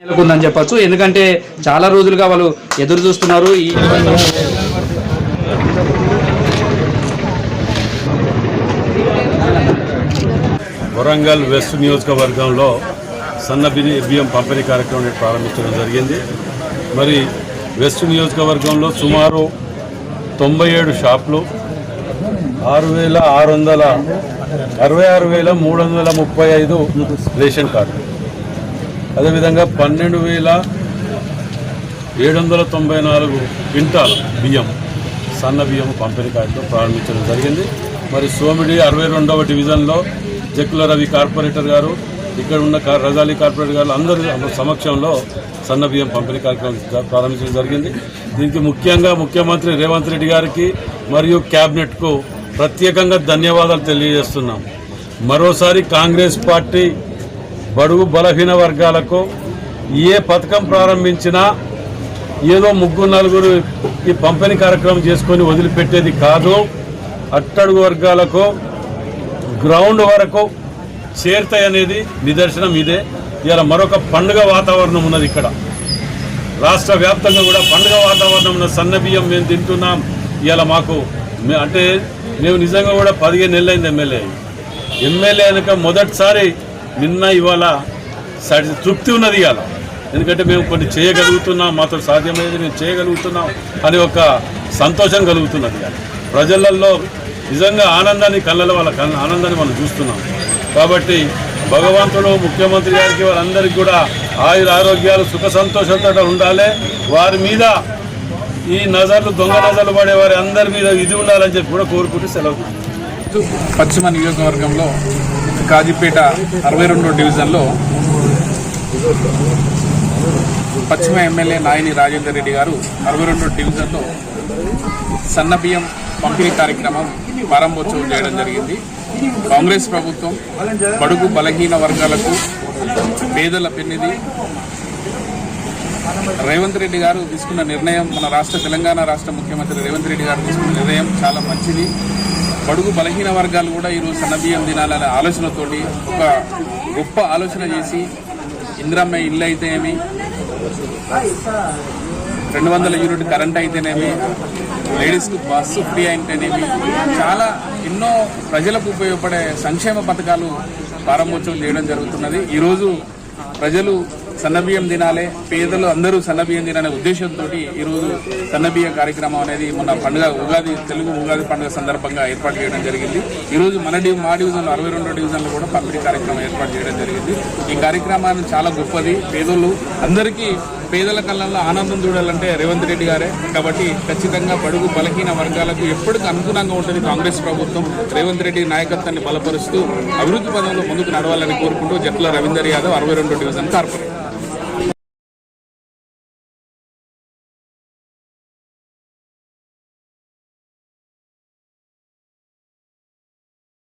నెలకొందని చెప్పచ్చు. ఎందుకంటే చాలా రోజులుగా వాళ్ళు ఎదురు చూస్తున్నారు ఈ వరంగల్ వెస్ట్ నియోజకవర్గంలో సన్న బియ్య- బియ్యం పంపిణీ కార్యక్రమం ప్రారంభించడం జరిగింది. మరి వెస్ట్ నియోజకవర్గంలో సుమారు తొంభై ఏడు షాపులు ఆరు వేల ఆరు వందల అరవై ఆరు వేల మూడు వందల ముప్పై ఐదు రేషన్ కార్డు. అదేవిధంగా పన్నెండు వేల ఏడు వందల తొంభై నాలుగు క్వింటాల్ బియ్యం సన్న బియ్యం పంపిణీ కార్యక్రమం ప్రారంభించడం జరిగింది. మరి సోమిడి అరవై రెండవ డివిజన్లో జక్కుల రవి కార్పొరేటర్ గారు ఇక్కడ ఉన్న రజాలి కార్పొరేటర్ గారు అందరి సమక్షంలో సన్న బియ్యం పంపిణీ కార్యక్రమం ప్రారంభించడం జరిగింది. దీనికి ముఖ్యంగా ముఖ్యమంత్రి రేవంత్ రెడ్డి గారికి మరియు క్యాబినెట్కు ప్రత్యేకంగా ధన్యవాదాలు తెలియజేస్తున్నాం. మరోసారి కాంగ్రెస్ పార్టీ బడుగు బలహీన వర్గాలకు ఏ పథకం ప్రారంభించినా ఏదో ముగ్గురు నలుగురు ఈ పంపిణీ కార్యక్రమం చేసుకొని వదిలిపెట్టేది కాదు. అట్టడుగు వర్గాలకు గ్రౌండ్ వరకు చేరుతాయి అనేది నిదర్శనం ఇదే. ఇలా మరొక పండుగ వాతావరణం ఉన్నది ఇక్కడ. రాష్ట్ర వ్యాప్తంగా కూడా పండుగ వాతావరణం ఉన్న సన్న బియ్యం మేము తింటున్నాం. ఇలా మాకు అంటే మేము నిజంగా కూడా పదిహేను నెలలైంది ఎమ్మెల్యే. ఎమ్మెల్యే అనక మొదటిసారి నిన్న ఇవాళ సరి- తృప్తి ఉన్నది ఇవాళ. ఎందుకంటే మేము కొన్ని చేయగలుగుతున్నాం మాతో సాధ్యమైనది మేము చేయగలుగుతున్నాం అనే ఒక సంతోషం కలుగుతున్నది ప్రజలలో నిజంగా ఆనందాన్ని కళ్ళలో వాళ్ళ ఆనందాన్ని మనం చూస్తున్నాం. కాబట్టి భగవంతుడు ముఖ్యమంత్రి గారికి వాళ్ళందరికీ కూడా ఆయుర ఆరోగ్యాలు సుఖ సంతోషంతో ఉండాలి. వారి మీద ఈ నజర్లు దొంగ నజర్లు పడే వారి అందరి మీద ఇది ఉండాలని చెప్పి కూడా కోరుకుంటూ సెలవు. పశ్చిమ నియోజకవర్గంలో కాజీపేట అరవై రెండు డివిజన్లో పశ్చిమ ఎమ్మెల్యే నాయని రాజేందర్ రెడ్డి గారు అరవై రెండు డివిజన్లో సన్న బియ్యం పంపిణీ కార్యక్రమం ప్రారంభోత్సవం చేయడం జరిగింది. కాంగ్రెస్ ప్రభుత్వం బడుగు బలహీన వర్గాలకు పేదల పెన్నిది రేవంత్ రెడ్డి గారు తీసుకున్న నిర్ణయం మన రాష్ట్ర తెలంగాణ రాష్ట్ర ముఖ్యమంత్రి రేవంత్ రెడ్డి గారు తీసుకున్న నిర్ణయం చాలా మంచిది. బడుగు బలహీన వర్గాలు కూడా ఈరోజు సన్నబియ్యం తినాలనే ఆలోచనతోటి ఒక గొప్ప ఆలోచన చేసి ఇందిరమ్మ ఇల్లు అయితేనేమి? రెండు వందల యూనిట్ కరెంట్ అయితేనేమి? లేడీస్కు బస్సు ఫ్రీ అయితేనేమి? చాలా ఎన్నో ప్రజలకు ఉపయోగపడే సంక్షేమ పథకాలు ప్రారంభోత్సవం చేయడం జరుగుతున్నది. ఈరోజు ప్రజలు సన్నబియ్యం తినాలి. పేదలు అందరూ సన్నబియ్యం తినాలనే ఉద్దేశంతో ఈరోజు సన్నబియ్య కార్యక్రమం అనేది మొన్న పండుగ ఉగాది తెలుగు ఉగాది పండుగ సందర్భంగా ఏర్పాటు చేయడం జరిగింది. ఈరోజు మన డి మా డివిజన్లో అరవై రెండో డివిజన్లో కూడా పంపిణీ కార్యక్రమం ఏర్పాటు చేయడం జరిగింది. ఈ కార్యక్రమాన్ని చాలా గొప్పది. పేదలు అందరికీ పేదల కళ్ళల్లో ఆనందం చూడాలంటే రేవంత్ రెడ్డి గారే. కాబట్టి ఖచ్చితంగా బడుగు బలహీన వర్గాలకు ఎప్పటికీ అనుగుణంగా ఉంటుంది కాంగ్రెస్ ప్రభుత్వం. రేవంత్ రెడ్డి నాయకత్వాన్ని బలపరుస్తూ అభివృద్ధి పదంలో ముందుకు నడవాలని కోరుకుంటూ జట్ల రవీందర్ యాదవ్ అరవై రెండు డివిజన్ కార్పొరేట్